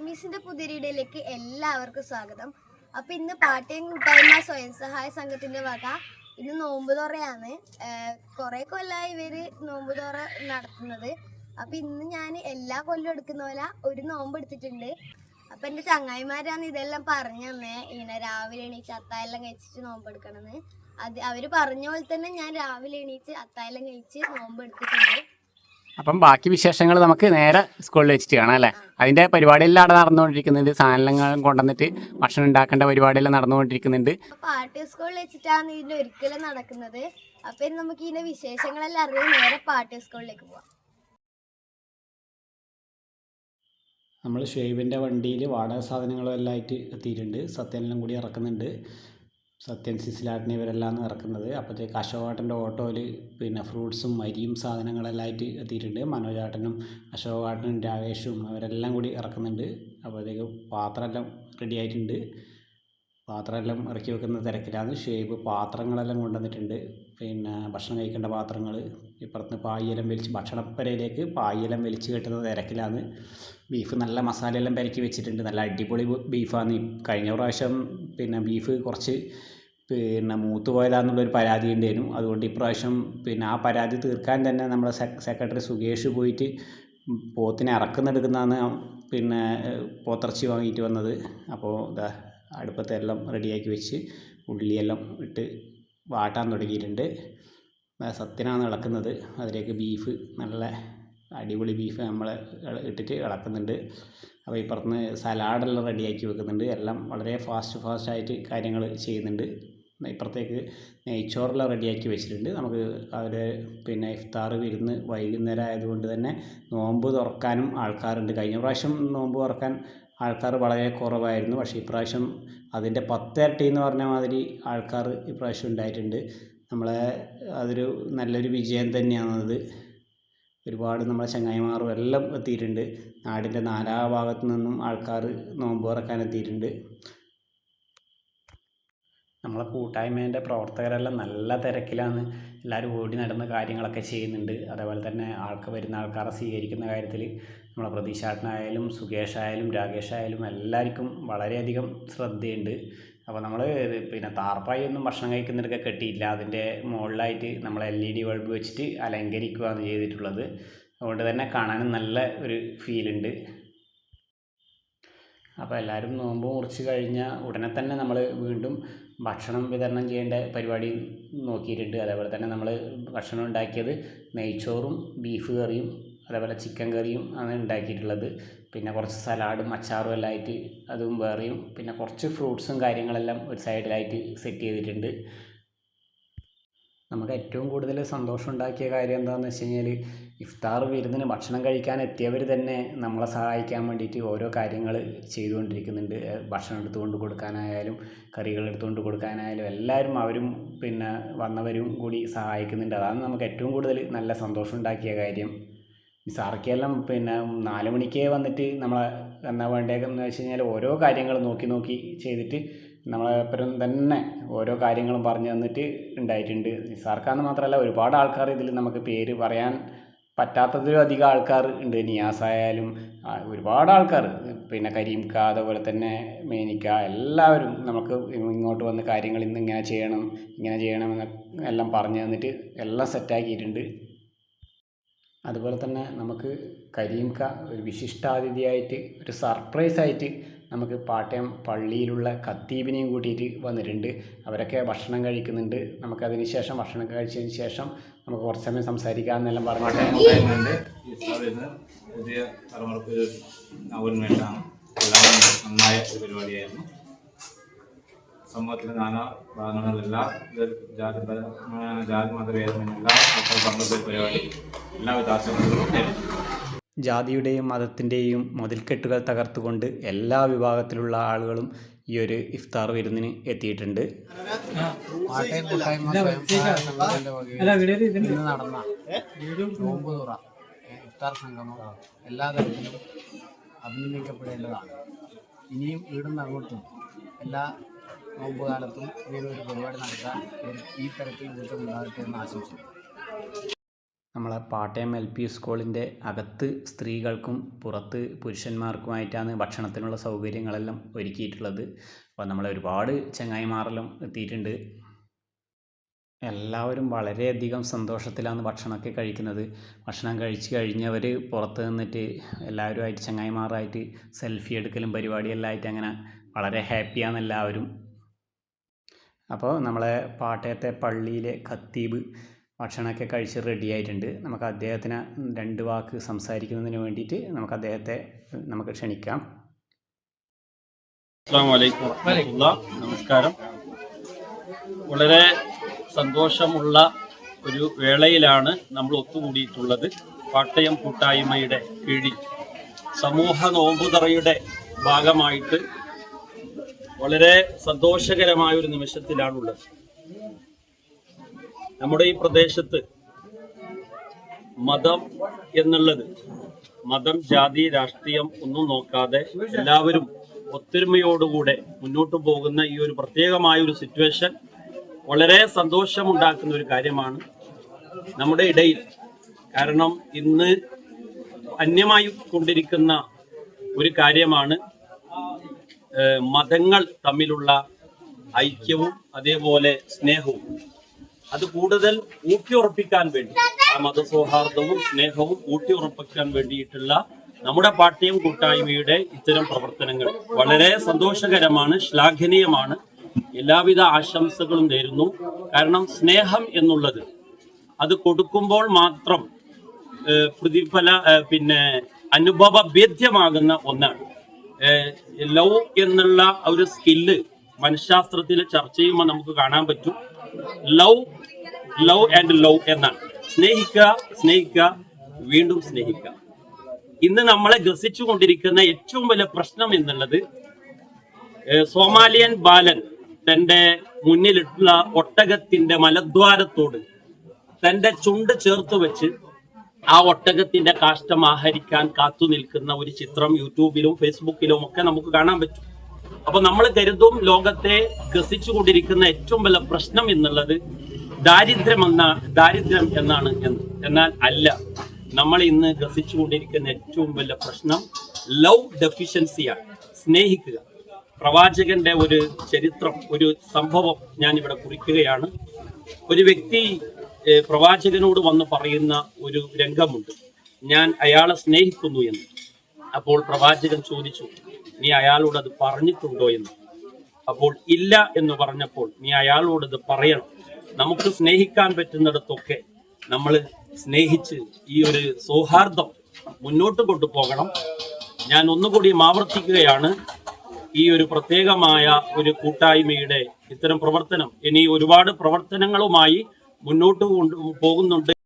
അഷ്ടമീസിന്റെ പുതിരിടയിലേക്ക് എല്ലാവർക്കും സ്വാഗതം. അപ്പൊ ഇന്ന് പാട്ടയും കൂട്ടായ്മ സ്വയം സഹായ സംഘത്തിന്റെ വക. ഇന്ന് നോമ്പ് തുറയാണ് കുറെ കൊല്ലമായി ഇവർ നോമ്പ് തുറ നടത്തുന്നത്. അപ്പൊ ഇന്ന് ഞാൻ എല്ലാ കൊല്ലം എടുക്കുന്ന പോലെ ഒരു നോമ്പ് എടുത്തിട്ടുണ്ട്. അപ്പൊ എന്റെ ചങ്ങായിമാരാണ് ഇതെല്ലാം പറഞ്ഞു തന്നെ. ഇങ്ങനെ രാവിലെ എണീച്ച് അത്തായെല്ലാം കഴിച്ചിട്ട് നോമ്പ് എടുക്കണമെന്ന് അത് അവർ പറഞ്ഞ പോലെ തന്നെ ഞാൻ രാവിലെ എണീച്ച് അത്തായെല്ലാം കഴിച്ച് നോമ്പ് എടുത്തിട്ടുണ്ട് അപ്പം ബാക്കി വിശേഷങ്ങൾ നമുക്ക് നേരെ സ്കൂളിൽ വെച്ചിട്ട് കാണാം അല്ലേ? അതിന്റെ പരിപാടിയെല്ലാം അവിടെ നടന്നുകൊണ്ടിരിക്കുന്നുണ്ട്. സാധനങ്ങൾ കൊണ്ടുവന്നിട്ട് ഭക്ഷണം ഉണ്ടാക്കേണ്ട പരിപാടിയെല്ലാം നടന്നുകൊണ്ടിരിക്കുന്നുണ്ട്. പാട്ട് സ്കൂളിൽ വെച്ചിട്ടാണ് ഇതിന്റെ ഒരിക്കലും നടക്കുന്നത്. അപ്പൊ നമുക്ക് ഇതിന്റെ വിശേഷങ്ങളെല്ലാം അറിയാൻ നേരെ പാട്ട് സ്കൂളിലേക്ക് പോവാം. നമ്മൾ ഷേവിന്റെ വണ്ടിയിൽ വാടക സാധനങ്ങളും എല്ലാം ആയിട്ട് എത്തിയിട്ടുണ്ട്. സത്യനെല്ലാം കൂടി ഇറക്കുന്നുണ്ട്. സത്യൻ സിസിലാട്ടിന് ഇവരെല്ലാം ഇറക്കുന്നത്. അപ്പോഴത്തേക്ക് അശോകാട്ടന്റെ ഓട്ടോയിൽ പിന്നെ ഫ്രൂട്ട്സും അരിയും സാധനങ്ങളെല്ലാം ആയിട്ട് എത്തിയിട്ടുണ്ട്. മനോജാട്ടനും അശോകാട്ടനും രാകേഷും അവരെല്ലാം കൂടി ഇറക്കുന്നുണ്ട്. അപ്പോഴത്തേക്ക് പാത്രമെല്ലാം റെഡി ആയിട്ടുണ്ട്. പാത്രമെല്ലാം ഇറക്കി വെക്കുന്ന തിരക്കിലാണ്. ഷേപ്പ് പാത്രങ്ങളെല്ലാം കൊണ്ടുവന്നിട്ടുണ്ട്. പിന്നെ ഭക്ഷണം കഴിക്കേണ്ട പാത്രങ്ങൾ ഇപ്പുറത്ത് പായെല്ലാം വലിച്ച് ഭക്ഷണപ്പരയിലേക്ക് പായെല്ലാം വലിച്ച് കെട്ടുന്ന തിരക്കിലാണ്. ബീഫ് നല്ല മസാലയെല്ലാം പെരക്കി വെച്ചിട്ടുണ്ട്. നല്ല അടിപൊളി ബീഫാണ്. കഴിഞ്ഞ പ്രാവശ്യം പിന്നെ ബീഫ് കുറച്ച് പിന്നെ മൂത്ത് പോയതാണെന്നുള്ളൊരു പരാതി ഉണ്ടായിരുന്നു. അതുകൊണ്ട് ഇപ്രാവശ്യം പിന്നെ ആ പരാതി തീർക്കാൻ തന്നെ നമ്മുടെ സെക്രട്ടറി സുകേഷ് പോയിട്ട് പോത്തിനെ ഇറക്കുന്നെടുക്കുന്നതാണ്. പിന്നെ പോത്തിറച്ചി വാങ്ങിയിട്ട് വന്നത്. അപ്പോൾ ഇതാ അടുപ്പത്തെല്ലാം റെഡിയാക്കി വെച്ച് ഉള്ളിയെല്ലാം ഇട്ട് വാട്ടാൻ തുടങ്ങിയിട്ടുണ്ട്. സത്യനാണ് ഇളക്കുന്നത്. അതിലേക്ക് ബീഫ് നല്ല അടിപൊളി ബീഫ് നമ്മൾ ഇട്ടിട്ട് ഇളക്കുന്നുണ്ട്. അപ്പോൾ ഇപ്പുറത്തുനിന്ന് സലാഡെല്ലാം റെഡിയാക്കി വെക്കുന്നുണ്ട്. എല്ലാം വളരെ ഫാസ്റ്റ് ഫാസ്റ്റായിട്ട് കാര്യങ്ങൾ ചെയ്യുന്നുണ്ട്. ഇപ്പുറത്തേക്ക് നെയ്ച്ചോറെല്ലാം റെഡിയാക്കി വെച്ചിട്ടുണ്ട്. നമുക്ക് അവർ പിന്നെ ഇഫ്താർ വിരുന്ന് വൈകുന്നേരം ആയതുകൊണ്ട് തന്നെ നോമ്പ് തുറക്കാനും ആൾക്കാരുണ്ട്. കഴിഞ്ഞ പ്രാവശ്യം നോമ്പ് തുറക്കാൻ ആൾക്കാർ വളരെ കുറവായിരുന്നു. പക്ഷേ ഇപ്രാവശ്യം അതിന്റെ പത്തിരട്ടി എന്ന് പറഞ്ഞ മാതിരി ആൾക്കാർ ഇപ്രാവശ്യം ഉണ്ടായിട്ടുണ്ട്. നമ്മളെ അതൊരു നല്ലൊരു വിജയം തന്നെയാണത്. ഒരുപാട് നമ്മളെ ചങ്ങായിമാരും എല്ലാം എത്തിയിട്ടുണ്ട്. നാടിന്റെ നാലാ ഭാഗത്തു നിന്നും ആൾക്കാർ നോമ്പ് തുറക്കാൻ എത്തിയിട്ടുണ്ട്. നമ്മളെ കൂട്ടായ്മേന്റെ പ്രവർത്തകരെല്ലാം നല്ല തിരക്കിലാണ് എല്ലാവരും ഓടി നടന്ന് കാര്യങ്ങളൊക്കെ ചെയ്യുന്നുണ്ട്. അതേപോലെ തന്നെ ആൾക്ക് വരുന്ന ആൾക്കാരെ സ്വീകരിക്കുന്ന കാര്യത്തിൽ നമ്മളെ പ്രതീക്ഷാട്ടനായാലും രാകേഷ് രാകേഷായാലും എല്ലാവർക്കും വളരെയധികം ശ്രദ്ധയുണ്ട്. അപ്പോൾ നമ്മൾ പിന്നെ താർപ്പായി ഒന്നും ഭക്ഷണം കഴിക്കുന്നിടക്കെ കെട്ടിയില്ല അതിന്റെ മുകളിലായിട്ട് നമ്മൾ എൽ ഇ ഡി ബൾബ് വെച്ചിട്ട് അലങ്കരിക്കുകയാണ് ചെയ്തിട്ടുള്ളത്. അതുകൊണ്ട് തന്നെ കാണാനും നല്ല ഒരു ഫീലുണ്ട് അപ്പോൾ എല്ലാവരും നോമ്പ് മുറിച്ച് കഴിഞ്ഞാൽ ഉടനെ തന്നെ നമ്മൾ വീണ്ടും ഭക്ഷണം വിതരണം ചെയ്യേണ്ട പരിപാടി നോക്കിയിട്ടുണ്ട്. അതേപോലെ തന്നെ നമ്മൾ ഭക്ഷണം ഉണ്ടാക്കിയത് നെയ്ച്ചോറും ബീഫ് കറിയും അതേപോലെ ചിക്കൻ കറിയും ആണ് ഉണ്ടാക്കിയിട്ടുള്ളത്. പിന്നെ കുറച്ച് സലാഡും അച്ചാറും എല്ലാം ആയിട്ട് അതും വേറെയും. പിന്നെ കുറച്ച് ഫ്രൂട്ട്സും കാര്യങ്ങളെല്ലാം ഒരു സൈഡിലായിട്ട് സെറ്റ് ചെയ്തിട്ടുണ്ട്. നമുക്ക് ഏറ്റവും കൂടുതൽ സന്തോഷം ഉണ്ടാക്കിയ കാര്യം എന്താണെന്ന് വെച്ച് കഴിഞ്ഞാൽ ഇഫ്താർ വിരുന്നിന് ഭക്ഷണം കഴിക്കാൻ എത്തിയവർ തന്നെ നമ്മളെ സഹായിക്കാൻ വേണ്ടിയിട്ട് ഓരോ കാര്യങ്ങൾ ചെയ്തുകൊണ്ടിരിക്കുന്നുണ്ട്. ഭക്ഷണം എടുത്തുകൊണ്ട് കൊടുക്കാനായാലും കറികൾ എടുത്തുകൊണ്ട് കൊടുക്കാനായാലും എല്ലാവരും അവരും പിന്നെ വന്നവരും കൂടി സഹായിക്കുന്നുണ്ട്. അതാണ് നമുക്ക് ഏറ്റവും കൂടുതൽ നല്ല സന്തോഷം ഉണ്ടാക്കിയ കാര്യം സാർക്കെല്ലാം പിന്നെ നാല് മണിക്കേ വന്നിട്ട് നമ്മളെ എന്നാ വേണ്ടതെന്ന് വെച്ച് കഴിഞ്ഞാൽ ഓരോ കാര്യങ്ങൾ നോക്കി നോക്കി ചെയ്തിട്ട് നമ്മളെപ്പുറം തന്നെ ഓരോ കാര്യങ്ങളും പറഞ്ഞു തന്നിട്ട് ഉണ്ടായിട്ടുണ്ട്. നിസാർക്കാന്ന് മാത്രമല്ല ഒരുപാട് ആൾക്കാർ ഇതിൽ നമുക്ക് പേര് പറയാൻ പറ്റാത്തതിലും അധികം ആൾക്കാർ ഉണ്ട്. നിയാസായാലും ഒരുപാട് ആൾക്കാർ. പിന്നെ കരീംക്ക അതുപോലെ തന്നെ മേനിക്ക എല്ലാവരും നമുക്ക് ഇങ്ങോട്ട് വന്ന് കാര്യങ്ങൾ ഇന്ന് ഇങ്ങനെ ചെയ്യണം ഇങ്ങനെ ചെയ്യണം എന്ന് എല്ലാം പറഞ്ഞു തന്നിട്ട് എല്ലാം സെറ്റാക്കിയിട്ടുണ്ട് അതുപോലെ തന്നെ നമുക്ക് കരീംക്ക ഒരു വിശിഷ്ടാതിഥിയായിട്ട് ഒരു സർപ്രൈസായിട്ട് നമുക്ക് പാട്ടയം പള്ളിയിലുള്ള ഖത്തീബിനെയും കൂട്ടിയിട്ട് വന്നിട്ടുണ്ട്. അവരൊക്കെ ഭക്ഷണം കഴിക്കുന്നുണ്ട്. നമുക്ക് അതിന് ശേഷം ഭക്ഷണം കഴിച്ചതിന് ശേഷം നമുക്ക് കുറച്ച് സമയം സംസാരിക്കാമെന്നെല്ലാം പറഞ്ഞിട്ട്. പുതിയ തലമുറയ്ക്ക് ഒരു ഉന്മേഷമാണ് എല്ലാം നന്നായ ഒരു പരിപാടിയായിരുന്നു. സമൂഹത്തിലെ നാനാ ഭാഗങ്ങളിലെല്ലാം ജാതി ജാതി മതഭേദമെല്ലാം പങ്കെടുത്ത പരിപാടി. എല്ലാവിധ ആശംസകളും ജാതിയുടെയും മതത്തിന്റെയും മുതൽക്കെട്ടുകൾ തകർത്തുകൊണ്ട് എല്ലാ വിഭാഗത്തിലുള്ള ആളുകളും ഈ ഒരു ഇഫ്താർ വിരുന്നിന് എത്തിയിട്ടുണ്ട്. ഇന്ന് നടന്ന നോമ്പുതുറ ഇഫ്താർ സംഗമം എല്ലാ തരത്തിലും അഭിനന്ദിക്കപ്പെടേണ്ടതാണ്. ഇനിയും ഇവിടുന്ന് അങ്ങോട്ടും എല്ലാ നോമ്പ് കാലത്തും ഇങ്ങനൊരു പരിപാടി നടത്താൻ ഈ തരത്തിൽ ഊർജം ഉണ്ടാകട്ടെ എന്ന് ആശംസിക്കുന്നു. നമ്മളെ പാട്ടയം എൽ പി സ്കൂളിന്റെ അകത്ത് സ്ത്രീകൾക്കും പുറത്ത് പുരുഷന്മാർക്കുമായിട്ടാണ് ഭക്ഷണത്തിനുള്ള സൗകര്യങ്ങളെല്ലാം ഒരുക്കിയിട്ടുള്ളത്. അപ്പോൾ നമ്മളെ ഒരുപാട് ചങ്ങായിമാരെല്ലാം എത്തിയിട്ടുണ്ട്. എല്ലാവരും വളരെയധികം സന്തോഷത്തിലാണ് ഭക്ഷണമൊക്കെ കഴിക്കുന്നത്. ഭക്ഷണം കഴിച്ച് കഴിഞ്ഞവർ പുറത്ത് നിന്നിട്ട് എല്ലാവരുമായിട്ട് ചങ്ങായിമാരായിട്ട് സെൽഫി എടുക്കലും പരിപാടിയെല്ലാം ആയിട്ട് അങ്ങനെ വളരെ ഹാപ്പിയാണ് എല്ലാവരും. അപ്പോൾ നമ്മളെ പാട്ടയത്തെ പള്ളിയിലെ ഖത്തീബ് ഭക്ഷണമൊക്കെ കഴിച്ച് റെഡി ആയിട്ടുണ്ട്. നമുക്ക് അദ്ദേഹത്തിന് രണ്ട് വാക്ക് സംസാരിക്കുന്നതിന് വേണ്ടിയിട്ട് നമുക്ക് അദ്ദേഹത്തെ നമുക്ക് ക്ഷണിക്കാം. നമസ്കാരം. വളരെ സന്തോഷമുള്ള ഒരു വേളയിലാണ് നമ്മൾ ഒത്തുകൂടിയിട്ടുള്ളത്. പാട്ടയം കൂട്ടായ്മയുടെ കീഴിൽ സമൂഹ നോമ്പുതറയുടെ ഭാഗമായിട്ട് വളരെ സന്തോഷകരമായ ഒരു നിമിഷത്തിലാണുള്ളത്. നമ്മുടെ ഈ പ്രദേശത്ത് മതം എന്നുള്ളത് മതം ജാതി രാഷ്ട്രീയം ഒന്നും നോക്കാതെ എല്ലാവരും ഒത്തൊരുമയോടുകൂടെ മുന്നോട്ട് പോകുന്ന ഈ ഒരു പ്രത്യേകമായ ഒരു സിറ്റുവേഷൻ വളരെ സന്തോഷമുണ്ടാക്കുന്ന ഒരു കാര്യമാണ് നമ്മുടെ ഇടയിൽ. കാരണം ഇന്ന് അന്യമായി കൊണ്ടിരിക്കുന്ന ഒരു കാര്യമാണ് മതങ്ങൾ തമ്മിലുള്ള ഐക്യവും അതേപോലെ സ്നേഹവും. അത് കൂടുതൽ ഊട്ടിയുറപ്പിക്കാൻ വേണ്ടി ആ മതസൗഹാർദ്ദവും സ്നേഹവും ഊട്ടിയുറപ്പിക്കാൻ വേണ്ടിയിട്ടുള്ള നമ്മുടെ പാർട്ടിയും കൂട്ടായ്മയുടെ ഇത്തരം പ്രവർത്തനങ്ങൾ വളരെ സന്തോഷകരമാണ് ശ്ലാഘനീയമാണ്. എല്ലാവിധ ആശംസകളും നേരുന്നു. കാരണം സ്നേഹം എന്നുള്ളത് അത് കൊടുക്കുമ്പോൾ മാത്രം പ്രതിഫല പിന്നെ അനുഭവ ഭേദ്യമാകുന്ന ഒന്നാണ് ലവ് എന്നുള്ള ഒരു സ്കില്ല് മനഃശാസ്ത്രത്തിലെ ചർച്ച ചെയ്യുമ്പോൾ നമുക്ക് കാണാൻ പറ്റും. ലവ് ലവ് ആൻഡ് ലവ് എന്നാണ്. സ്നേഹിക്കുക സ്നേഹിക്കുക വീണ്ടും സ്നേഹിക്കുക. ഇന്ന് നമ്മളെ ഗ്രസിച്ചു കൊണ്ടിരിക്കുന്ന ഏറ്റവും വലിയ പ്രശ്നം എന്നുള്ളത് സോമാലിയൻ ബാലൻ തന്റെ മുന്നിലിട്ടുള്ള ഒട്ടകത്തിന്റെ മലദ്വാരത്തോട് തന്റെ ചുണ്ട് ചേർത്ത് വെച്ച് ആ ഒട്ടകത്തിന്റെ കാഷ്ടം ആഹരിക്കാൻ കാത്തു നിൽക്കുന്ന ഒരു ചിത്രം യൂട്യൂബിലും ഫേസ്ബുക്കിലും ഒക്കെ നമുക്ക് കാണാൻ പറ്റും. അപ്പൊ നമ്മൾ കരുതും ലോകത്തെ ഗ്രസിച്ചു കൊണ്ടിരിക്കുന്ന ഏറ്റവും വലിയ പ്രശ്നം എന്നുള്ളത് ദാരിദ്ര്യം എന്ന ദാരിദ്ര്യം എന്നാണ് എന്ന്. എന്നാൽ അല്ല നമ്മൾ ഇന്ന് ഗ്രസിച്ചു കൊണ്ടിരിക്കുന്ന ഏറ്റവും വലിയ പ്രശ്നം ലവ് ഡെഫിഷ്യൻസിയാണ്. സ്നേഹിക്കുക. പ്രവാചകന്റെ ഒരു ചരിത്രം ഒരു സംഭവം ഞാൻ ഇവിടെ കുറിക്കുകയാണ്. ഒരു വ്യക്തി പ്രവാചകനോട് വന്ന് പറയുന്ന ഒരു രംഗമുണ്ട്. ഞാൻ അയാളെ സ്നേഹിക്കുന്നു എന്ന്. അപ്പോൾ പ്രവാചകൻ ചോദിച്ചു നീ അയാളോട് അത് പറഞ്ഞിട്ടുണ്ടോ എന്ന്. അപ്പോൾ ഇല്ല എന്ന് പറഞ്ഞപ്പോൾ നീ അയാളോട് ഇത് പറയണം. നമുക്ക് സ്നേഹിക്കാൻ പറ്റുന്നിടത്തൊക്കെ നമ്മൾ സ്നേഹിച്ച് ഈ ഒരു സൗഹാർദ്ദം മുന്നോട്ട് കൊണ്ടുപോകണം. ഞാൻ ഒന്നുകൂടി ആവർത്തിക്കുകയാണ്. ഈ ഒരു പ്രത്യേകമായ ഒരു കൂട്ടായ്മയുടെ ഇത്തരം പ്രവർത്തനം ഇനി ഒരുപാട് പ്രവർത്തനങ്ങളുമായി മുന്നോട്ട് കൊണ്ടു പോകുന്നുണ്ട്.